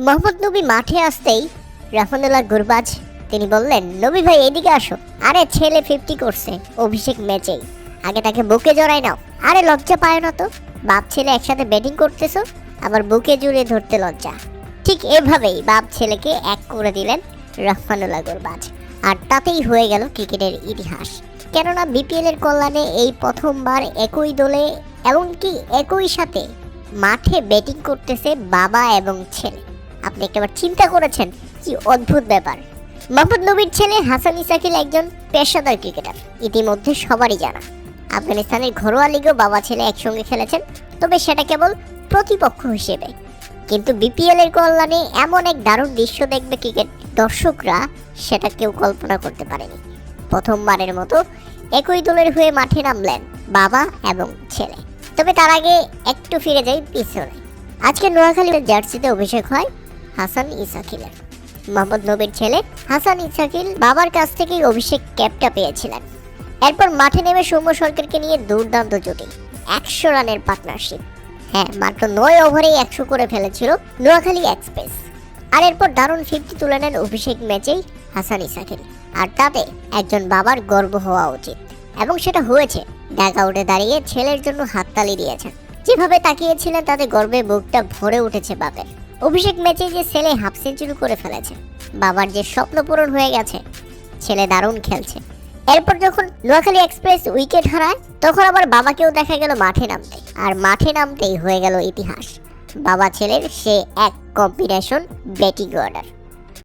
মোহাম্মদ নবী মাঠে আসতেই রাফানুল্লাহ গুরবাজ, তিনি বললেন, নবী ভাই, এদিকে আসো। আরে, ছেলে ফিফটি করছে অভিষেক ম্যাচেই। আগে তাকে বুকে জড়াই নাও। আরে, লজ্জা পায় না তো। বাপ, ছেলে একসাথে ব্যাটিং করতেছো? আবার বুকে জুড়ে ধরতে লজ্জা? ঠিক এভাবেই বাপ ছেলেকে এক করে দিলেন রহমানুল্লাহ গুরবাজ। আর তাতেই হয়ে গেল ক্রিকেটের ইতিহাস। কেননা বিপিএল এর কল্যাণে এই প্রথমবার একই দলে, এমনকি একই সাথে মাঠে ব্যাটিং করতেছে বাবা এবং ছেলে। আপনি একটাবার চিন্তা করেছেন? কি অদ্ভুত ব্যাপার। মোহাম্মদ নবীর ছেলে হাসান ইসাকিল একজন পেশাদার ক্রিকেটার। ইতিমধ্যে সবারই জানা। আফগানিস্তানের ঘরোয়া লিগেও বাবা ছেলে একসঙ্গে খেলেছেন, তবে সেটা কেবল প্রতিপক্ষ হিসেবে। কিন্তু বিপিএল এর কল্যাণে এমন এক দারুণ দৃশ্য দেখবে ক্রিকেট দর্শকরা, সেটা কেউ কল্পনা করতে পারেনি। প্রথমবারের মতো একই দলের হয়ে মাঠে নামলেন বাবা এবং ছেলে। তবে তার আগে একটু ফিরে যাই পিছনে। আজকে নোয়াখালীর জার্সিতে অভিষেক হয় হাসান ইসাকিলের মোহাম্মদ নবীর ছেলে হাসান ইসাকিল বাবার কাছ থেকেই অভিষেক ক্যাপটা পেয়েছিলেন। এরপর মাঠে নেমে সৌম্য সরকারকে নিয়ে দুর্দান্ত জুটি, একশো রানের পার্টনারশিপ হ্যাঁ মাত্র নয় ওভারেই একশো করে ফেলেছিল নোয়াখালী এক্সপ্রেস আর এরপর দারুণ ফিফটি তুলে নেন অভিষেক ম্যাচেই হাসান ইসাকিল আর তাতে একজন বাবার গর্ব হওয়া উচিত। এবং সেটা হয়েছে ডাক আউটে দাঁড়িয়ে ছেলের জন্য হাততালি দিয়েছেন। যেভাবে তাকিয়েছিলেন, তাতে গর্বে বুকটা ভরে উঠেছে বাপের। অভিষেক ম্যাচে যে ছেলে হাফ সেঞ্চুরি করে ফেলেছে, বাবার যে স্বপ্ন পূরণ হয়ে গেছে, ছেলে দারুণ খেলছে। এরপর যখন নোয়াখালী এক্সপ্রেস উইকেট হারায়, তখন আবার বাবাকেও দেখা গেল মাঠে নামতে। আর মাঠে নামতেই হয়ে গেল ইতিহাস। বাবা ছেলের সে এক কম্বিনেশন ব্যাটিং অর্ডার।